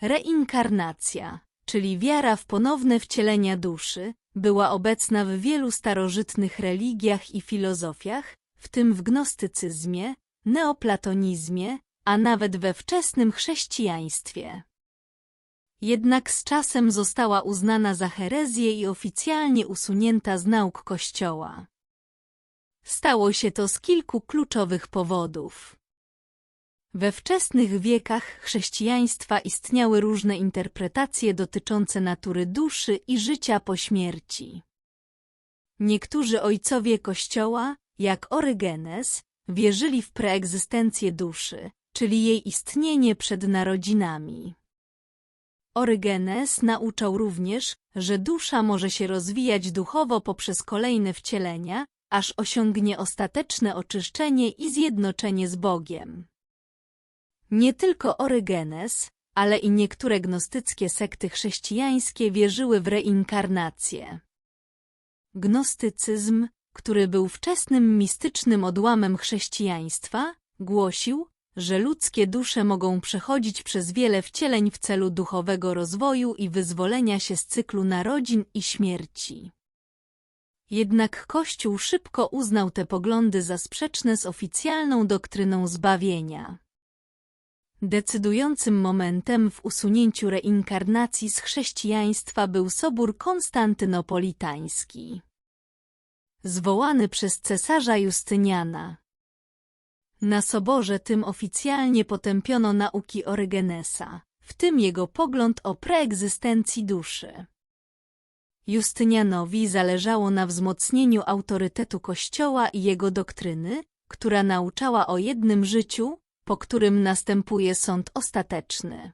Reinkarnacja, czyli wiara w ponowne wcielenia duszy, była obecna w wielu starożytnych religiach i filozofiach, w tym w gnostycyzmie, neoplatonizmie, a nawet we wczesnym chrześcijaństwie. Jednak z czasem została uznana za herezję i oficjalnie usunięta z nauk Kościoła. Stało się to z kilku kluczowych powodów. We wczesnych wiekach chrześcijaństwa istniały różne interpretacje dotyczące natury duszy i życia po śmierci. Niektórzy ojcowie Kościoła, jak Orygenes, wierzyli w preegzystencję duszy, czyli jej istnienie przed narodzinami. Orygenes nauczał również, że dusza może się rozwijać duchowo poprzez kolejne wcielenia, aż osiągnie ostateczne oczyszczenie i zjednoczenie z Bogiem. Nie tylko Orygenes, ale i niektóre gnostyckie sekty chrześcijańskie wierzyły w reinkarnację. Gnostycyzm, który był wczesnym mistycznym odłamem chrześcijaństwa, głosił, że ludzkie dusze mogą przechodzić przez wiele wcieleń w celu duchowego rozwoju i wyzwolenia się z cyklu narodzin i śmierci. Jednak Kościół szybko uznał te poglądy za sprzeczne z oficjalną doktryną zbawienia. Decydującym momentem w usunięciu reinkarnacji z chrześcijaństwa był Sobór Konstantynopolitański. Zwołany przez cesarza Justyniana. Na soborze tym oficjalnie potępiono nauki Orygenesa, w tym jego pogląd o preegzystencji duszy. Justynianowi zależało na wzmocnieniu autorytetu Kościoła i jego doktryny, która nauczała o jednym życiu, po którym następuje sąd ostateczny.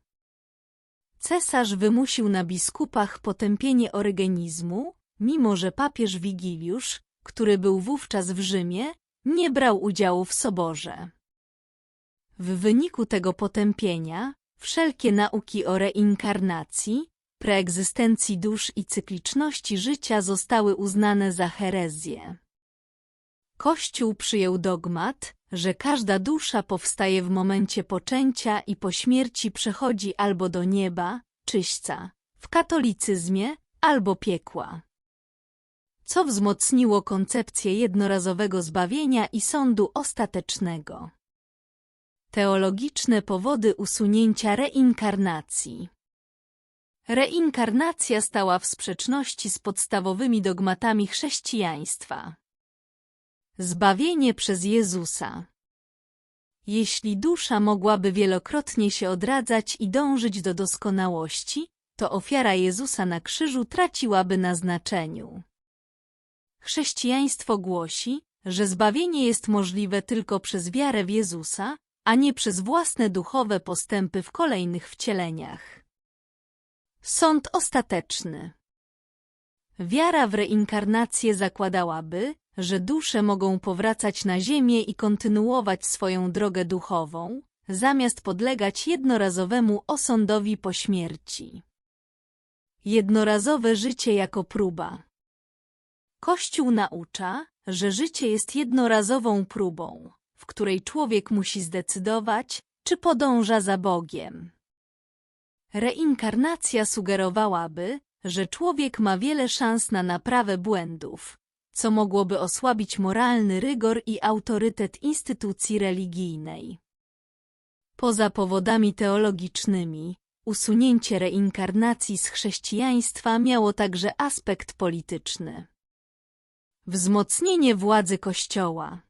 Cesarz wymusił na biskupach potępienie orygenizmu, mimo że papież Wigiliusz, który był wówczas w Rzymie, nie brał udziału w soborze. W wyniku tego potępienia wszelkie nauki o reinkarnacji, preegzystencji dusz i cykliczności życia zostały uznane za herezję. Kościół przyjął dogmat, że każda dusza powstaje w momencie poczęcia i po śmierci przechodzi albo do nieba, czyśćca, w katolicyzmie, albo piekła. Co wzmocniło koncepcję jednorazowego zbawienia i sądu ostatecznego. Teologiczne powody usunięcia reinkarnacji Reinkarnacja stała w sprzeczności z podstawowymi dogmatami chrześcijaństwa. Zbawienie przez Jezusa Jeśli dusza mogłaby wielokrotnie się odradzać i dążyć do doskonałości, to ofiara Jezusa na krzyżu traciłaby na znaczeniu. Chrześcijaństwo głosi, że zbawienie jest możliwe tylko przez wiarę w Jezusa, a nie przez własne duchowe postępy w kolejnych wcieleniach. Sąd ostateczny Wiara w reinkarnację zakładałaby, że dusze mogą powracać na ziemię i kontynuować swoją drogę duchową, zamiast podlegać jednorazowemu osądowi po śmierci. Jednorazowe życie jako próba Kościół naucza, że życie jest jednorazową próbą, w której człowiek musi zdecydować, czy podąża za Bogiem. Reinkarnacja sugerowałaby, że człowiek ma wiele szans na naprawę błędów, co mogłoby osłabić moralny rygor i autorytet instytucji religijnej. Poza powodami teologicznymi, usunięcie reinkarnacji z chrześcijaństwa miało także aspekt polityczny. Wzmocnienie władzy Kościoła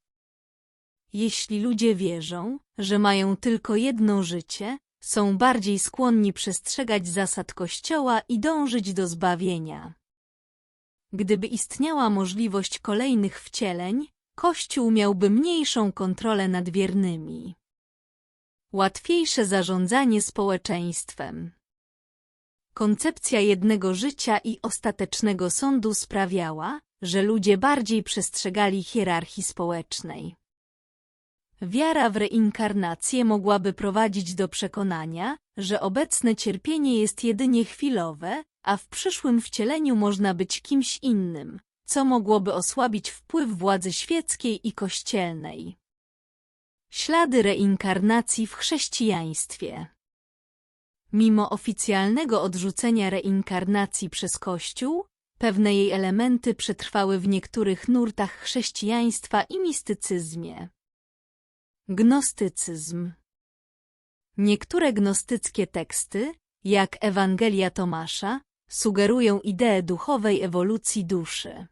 Jeśli ludzie wierzą, że mają tylko jedno życie, są bardziej skłonni przestrzegać zasad Kościoła i dążyć do zbawienia. Gdyby istniała możliwość kolejnych wcieleń, Kościół miałby mniejszą kontrolę nad wiernymi. Łatwiejsze zarządzanie społeczeństwem Koncepcja jednego życia i ostatecznego sądu sprawiała, że ludzie bardziej przestrzegali hierarchii społecznej. Wiara w reinkarnację mogłaby prowadzić do przekonania, że obecne cierpienie jest jedynie chwilowe, a w przyszłym wcieleniu można być kimś innym, co mogłoby osłabić wpływ władzy świeckiej i kościelnej. Ślady reinkarnacji w chrześcijaństwie Mimo oficjalnego odrzucenia reinkarnacji przez Kościół, pewne jej elementy przetrwały w niektórych nurtach chrześcijaństwa i mistycyzmie. Gnostycyzm Niektóre gnostyckie teksty, jak Ewangelia Tomasza, sugerują ideę duchowej ewolucji duszy.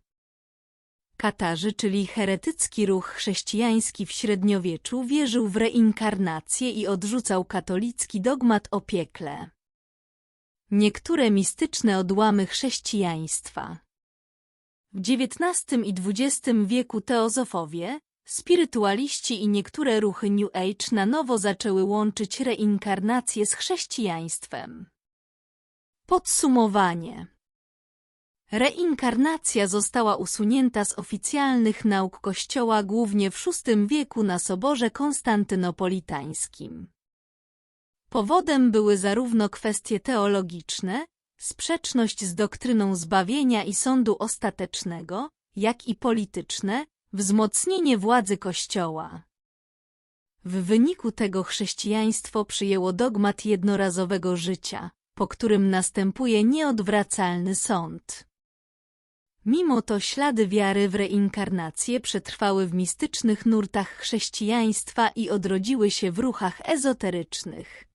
Katarzy, czyli heretycki ruch chrześcijański w średniowieczu, wierzył w reinkarnację i odrzucał katolicki dogmat o piekle. Niektóre mistyczne odłamy chrześcijaństwa W XIX i XX wieku teozofowie, spirytualiści i niektóre ruchy New Age na nowo zaczęły łączyć reinkarnację z chrześcijaństwem. Podsumowanie Reinkarnacja została usunięta z oficjalnych nauk Kościoła głównie w VI wieku na Soborze Konstantynopolitańskim. Powodem były zarówno kwestie teologiczne, sprzeczność z doktryną zbawienia i sądu ostatecznego, jak i polityczne, wzmocnienie władzy Kościoła. W wyniku tego chrześcijaństwo przyjęło dogmat jednorazowego życia, po którym następuje nieodwracalny sąd. Mimo to ślady wiary w reinkarnację przetrwały w mistycznych nurtach chrześcijaństwa i odrodziły się w ruchach ezoterycznych.